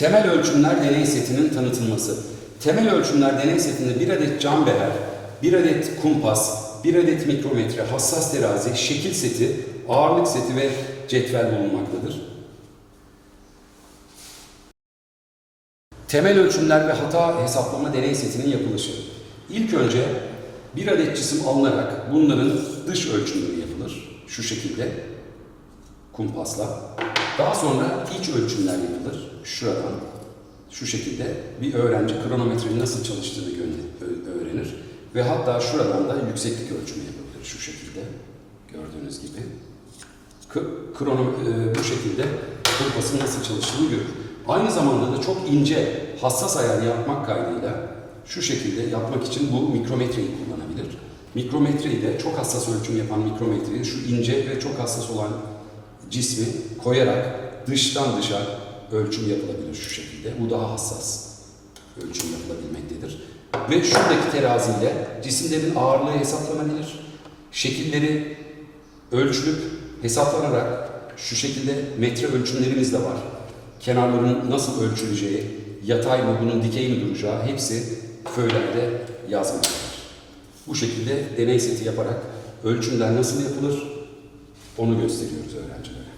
Temel ölçümler deney setinin tanıtılması. Temel ölçümler deney setinde bir adet cam beher, bir adet kumpas, bir adet mikrometre, hassas terazi, şekil seti, ağırlık seti ve cetvel bulunmaktadır. Temel ölçümler ve hata hesaplama deney setinin yapılışı. İlk önce bir adet cisim alınarak bunların dış ölçümleri yapılır. Şu şekilde kumpasla. Daha sonra iç ölçümler yapılır. Şuradan şu şekilde bir öğrenci kronometrenin nasıl çalıştığını öğrenir. Ve hatta şuradan da yükseklik ölçümü yapabilir şu şekilde. Gördüğünüz gibi. K- krono, e, bu şekilde kumpasın nasıl çalıştığını görür. Aynı zamanda da çok ince, hassas ayar yapmak kaydıyla şu şekilde yapmak için bu mikrometreyi kullanabilir. Mikrometreyi de çok hassas ölçüm yapan mikrometreyi şu ince ve çok hassas olan cismi koyarak dıştan dışa ölçüm yapılabilir şu şekilde. Bu daha hassas ölçüm yapılabilmektedir. Ve şuradaki teraziyle cisimlerin ağırlığı hesaplanabilir. Şekilleri ölçülüp hesaplanarak şu şekilde metre ölçümlerimiz de var. Kenarların nasıl ölçüleceği, yatay mı bunun dikey mi duracağı hepsi föylerde yazmaktadır. Bu şekilde deney seti yaparak ölçümler nasıl yapılır onu gösteriyoruz öğrencilere.